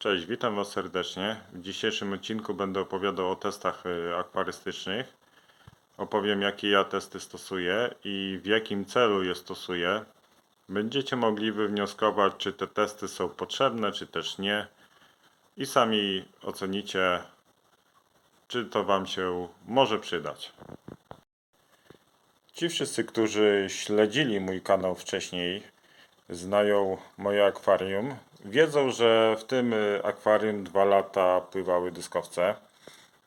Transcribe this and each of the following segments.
Cześć, witam Was serdecznie. W dzisiejszym odcinku będę opowiadał o testach y, akwarystycznych. Opowiem, jakie ja testy stosuję i w jakim celu je stosuję. Będziecie mogli wywnioskować, czy te testy są potrzebne, czy też nie. I sami ocenicie, czy to Wam się może przydać. Ci wszyscy, którzy śledzili mój kanał wcześniej, znają moje akwarium, wiedzą, że w tym y, akwarium dwa lata pływały dyskowce.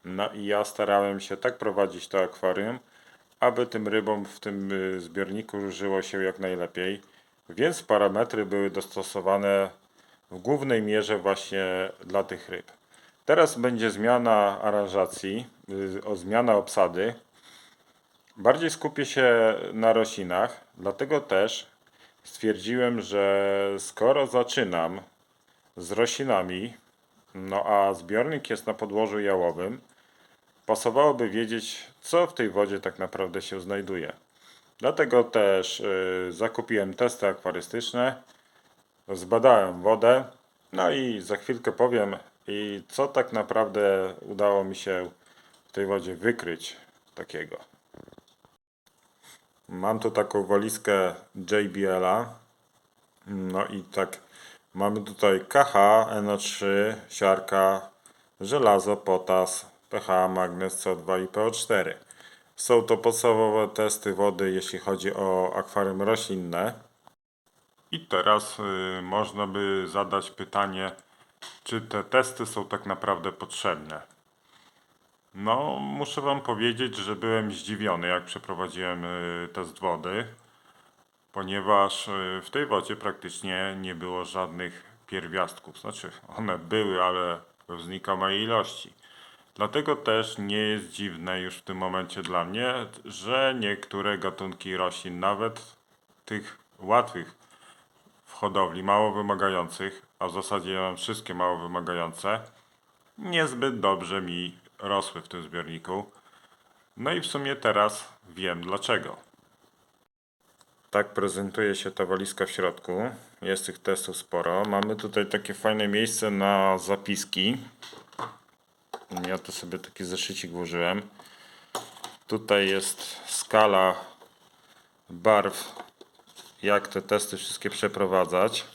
No i ja starałem się tak prowadzić to akwarium, aby tym rybom w tym y, zbiorniku żyło się jak najlepiej. Więc parametry były dostosowane w głównej mierze właśnie dla tych ryb. Teraz będzie zmiana aranżacji, y, o zmiana obsady. Bardziej skupię się na roślinach, dlatego też stwierdziłem, że skoro zaczynam z roślinami, no a zbiornik jest na podłożu jałowym, pasowałoby wiedzieć, co w tej wodzie tak naprawdę się znajduje. Dlatego też y, zakupiłem testy akwarystyczne, zbadałem wodę, no i za chwilkę powiem, i co tak naprawdę udało mi się w tej wodzie wykryć takiego. Mam tu taką walizkę JBL-a. No i tak, mamy tutaj KH, NO3, siarka, żelazo, potas, pH, magnez, CO2 i PO4. Są to podstawowe testy wody, jeśli chodzi o akwarium roślinne. I teraz y, można by zadać pytanie, czy te testy są tak naprawdę potrzebne. No, muszę Wam powiedzieć, że byłem zdziwiony, jak przeprowadziłem y, test wody, ponieważ y, w tej wodzie praktycznie nie było żadnych pierwiastków. Znaczy, one były, ale w znikomej ilości. Dlatego też nie jest dziwne już w tym momencie dla mnie, że niektóre gatunki roślin, nawet tych łatwych w hodowli, mało wymagających, a w zasadzie ja mam wszystkie mało wymagające, niezbyt dobrze mi rosły w tym zbiorniku. No i w sumie teraz wiem dlaczego. Tak prezentuje się ta walizka w środku. Jest tych testów sporo. Mamy tutaj takie fajne miejsce na zapiski. Ja to sobie taki zeszycik włożyłem. Tutaj jest skala barw, jak te testy wszystkie przeprowadzać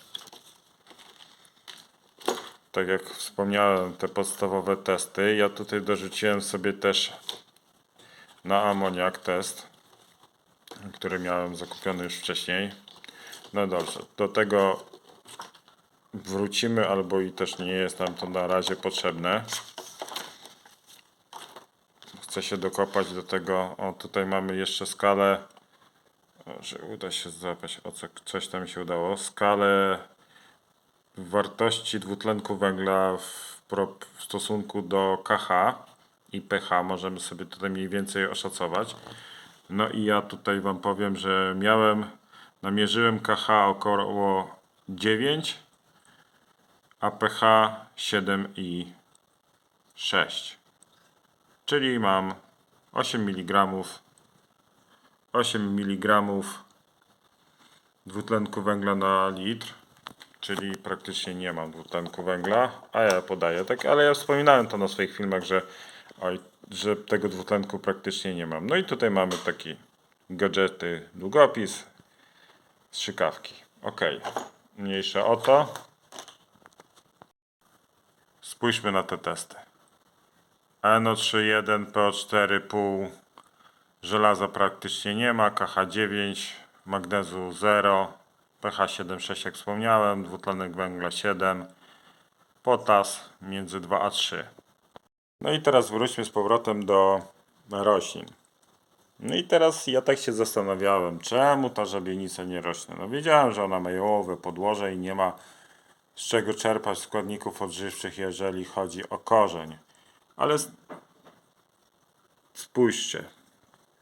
tak jak wspomniałem, te podstawowe testy. Ja tutaj dorzuciłem sobie też na amoniak test, który miałem zakupiony już wcześniej. No dobrze, do tego wrócimy, albo i też nie jest nam to na razie potrzebne. Chcę się dokopać do tego. O, tutaj mamy jeszcze skalę. Że uda się złapać. O co, coś tam się udało. Skalę wartości dwutlenku węgla w, w stosunku do KH i pH możemy sobie tutaj mniej więcej oszacować. No i ja tutaj Wam powiem, że miałem, namierzyłem KH około 9, a pH 7 i 6. Czyli mam 8 mg 8 mg dwutlenku węgla na litr czyli praktycznie nie mam dwutlenku węgla, a ja podaję tak, ale ja wspominałem to na swoich filmach, że, oj, że tego dwutlenku praktycznie nie mam. No i tutaj mamy taki gadżety, długopis, strzykawki. Ok, mniejsze o to. Spójrzmy na te testy. NO31, PO4,5, żelaza praktycznie nie ma, KH9, magnezu 0, pH 7,6 jak wspomniałem, dwutlenek węgla 7, potas między 2 a 3. No i teraz wróćmy z powrotem do roślin. No i teraz ja tak się zastanawiałem, czemu ta żabienica nie rośnie. No wiedziałem, że ona ma podłoże i nie ma z czego czerpać składników odżywczych, jeżeli chodzi o korzeń. Ale spójrzcie,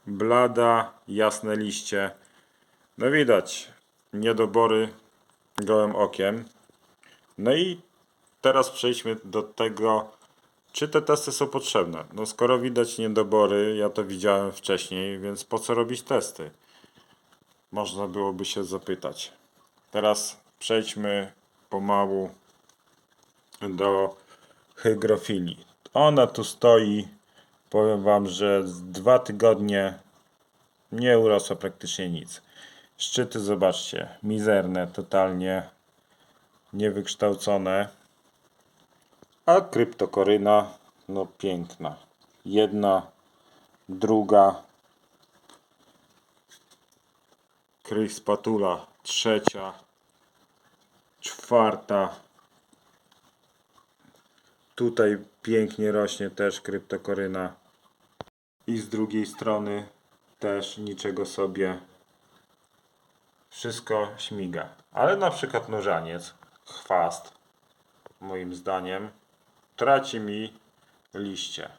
blada, jasne liście. No widać, niedobory gołym okiem. No i teraz przejdźmy do tego, czy te testy są potrzebne. No skoro widać niedobory, ja to widziałem wcześniej, więc po co robić testy? Można byłoby się zapytać. Teraz przejdźmy pomału do hygrofilii. Ona tu stoi, powiem Wam, że dwa tygodnie nie urosła praktycznie nic. Szczyty, zobaczcie, mizerne, totalnie niewykształcone. A kryptokoryna, no piękna. Jedna, druga. Kryj spatula, trzecia, czwarta. Tutaj pięknie rośnie też kryptokoryna. I z drugiej strony też niczego sobie. Wszystko śmiga. Ale na przykład nożaniec, chwast, moim zdaniem, traci mi liście.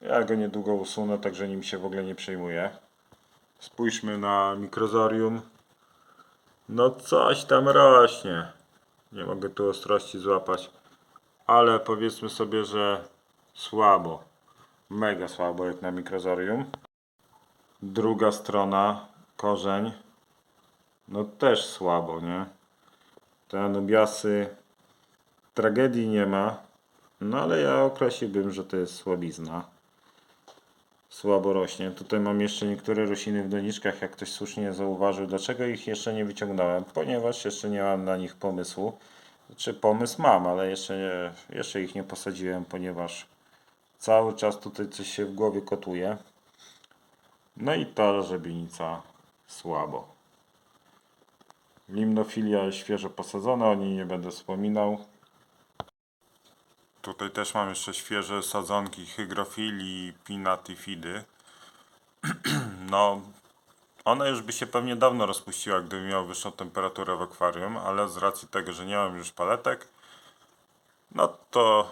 Ja go niedługo usunę, także nim się w ogóle nie przejmuję. Spójrzmy na mikrozorium. No coś tam rośnie. Nie mogę tu ostrości złapać. Ale powiedzmy sobie, że słabo. Mega słabo jak na mikrozorium. Druga strona, korzeń. No też słabo, nie? Te anubiasy tragedii nie ma. No ale ja określiłbym, że to jest słabizna. Słabo rośnie. Tutaj mam jeszcze niektóre rośliny w doniczkach, jak ktoś słusznie zauważył. Dlaczego ich jeszcze nie wyciągnąłem? Ponieważ jeszcze nie mam na nich pomysłu. Czy pomysł mam, ale jeszcze, nie, jeszcze ich nie posadziłem, ponieważ cały czas tutaj coś się w głowie kotuje. No i ta żebienica słabo. Limnofilia świeżo posadzona, o niej nie będę wspominał. Tutaj też mam jeszcze świeże sadzonki hygrofilii pinatyfidy. No, ona już by się pewnie dawno rozpuściła, gdyby miała wyższą temperaturę w akwarium, ale z racji tego, że nie mam już paletek, no to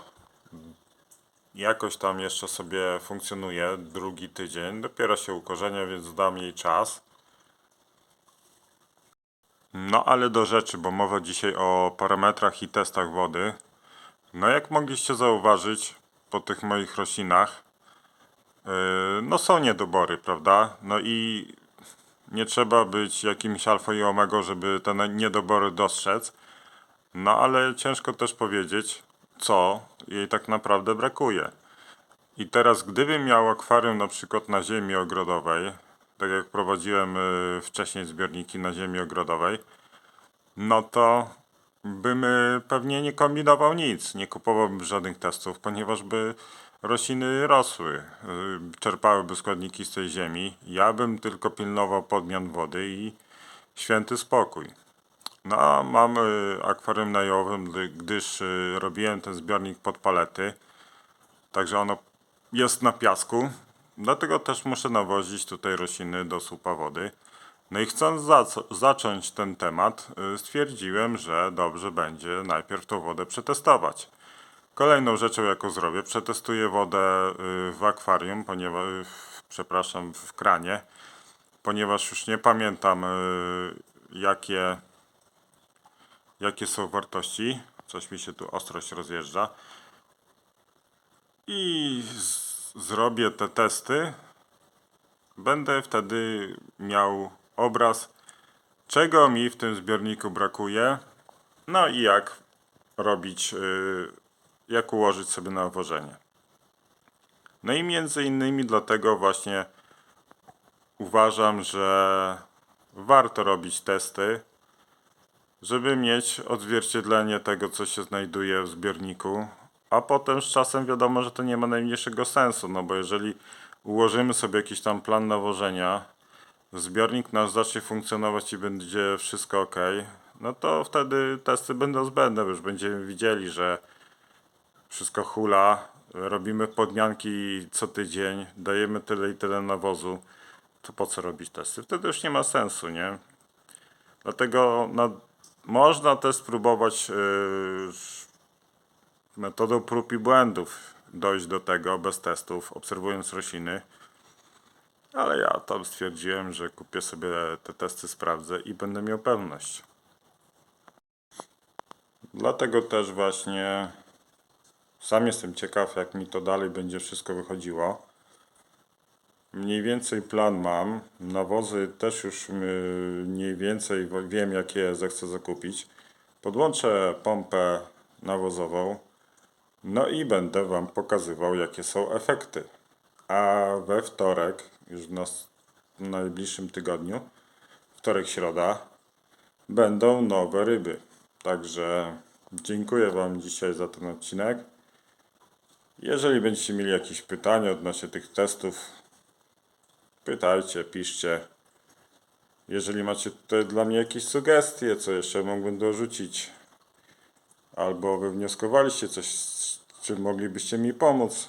jakoś tam jeszcze sobie funkcjonuje drugi tydzień. Dopiero się ukorzenia, więc dam jej czas. No ale do rzeczy, bo mowa dzisiaj o parametrach i testach wody. No jak mogliście zauważyć po tych moich roślinach, yy, no są niedobory, prawda? No i nie trzeba być jakimś alfa i omega, żeby te niedobory dostrzec. No ale ciężko też powiedzieć, co jej tak naprawdę brakuje. I teraz, gdybym miał akwarium na przykład na ziemi ogrodowej, tak jak prowadziłem y, wcześniej zbiorniki na ziemi ogrodowej, no to bym y, pewnie nie kombinował nic, nie kupowałbym żadnych testów, ponieważ by rośliny rosły, y, czerpałyby składniki z tej ziemi. Ja bym tylko pilnował podmian wody i święty spokój. No, mam akwarium gdy- gdyż robiłem ten zbiornik pod palety. Także ono jest na piasku. Dlatego też muszę nawozić tutaj rośliny do słupa wody. No i chcąc zac- zacząć ten temat, y, stwierdziłem, że dobrze będzie najpierw tą wodę przetestować. Kolejną rzeczą, jaką zrobię, przetestuję wodę y, w akwarium, ponieważ, przepraszam, w kranie, ponieważ już nie pamiętam, y, jakie, jakie są wartości. Coś mi się tu ostrość rozjeżdża. I zrobię te testy. Będę wtedy miał obraz, czego mi w tym zbiorniku brakuje. No i jak robić, y, jak ułożyć sobie nawożenie. No i między innymi dlatego właśnie uważam, że warto robić testy, żeby mieć odzwierciedlenie tego, co się znajduje w zbiorniku, a potem z czasem wiadomo, że to nie ma najmniejszego sensu, no bo jeżeli ułożymy sobie jakiś tam plan nawożenia, zbiornik nasz zacznie funkcjonować i będzie wszystko ok, no to wtedy testy będą zbędne, już będziemy widzieli, że wszystko hula, robimy podmianki co tydzień, dajemy tyle i tyle nawozu, to po co robić testy? Wtedy już nie ma sensu, nie? Dlatego no, można też spróbować yy, metodą prób i błędów dojść do tego bez testów, obserwując rośliny. Ale ja tam stwierdziłem, że kupię sobie te testy, sprawdzę i będę miał pewność. Dlatego też właśnie sam jestem ciekaw, jak mi to dalej będzie wszystko wychodziło. Mniej więcej plan mam. Nawozy też już yy, mniej więcej wiem, jakie zechcę zakupić. Podłączę pompę nawozową. No i będę Wam pokazywał, jakie są efekty. A we wtorek, już w, nas, w najbliższym tygodniu, wtorek, środa, będą nowe ryby. Także dziękuję Wam dzisiaj za ten odcinek. Jeżeli będziecie mieli jakieś pytania odnośnie tych testów, pytajcie, piszcie. Jeżeli macie tutaj dla mnie jakieś sugestie, co jeszcze mógłbym dorzucić, albo wywnioskowaliście coś, z czym moglibyście mi pomóc,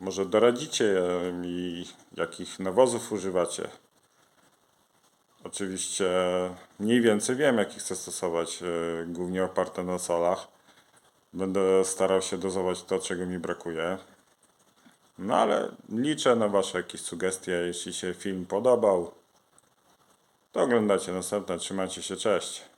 może doradzicie e, mi, jakich nawozów używacie. Oczywiście mniej więcej wiem, jaki chcę stosować, e, głównie oparte na solach. Będę starał się dozować to, czego mi brakuje. No ale liczę na Wasze jakieś sugestie. Jeśli się film podobał, to oglądacie następne. Trzymajcie się, cześć.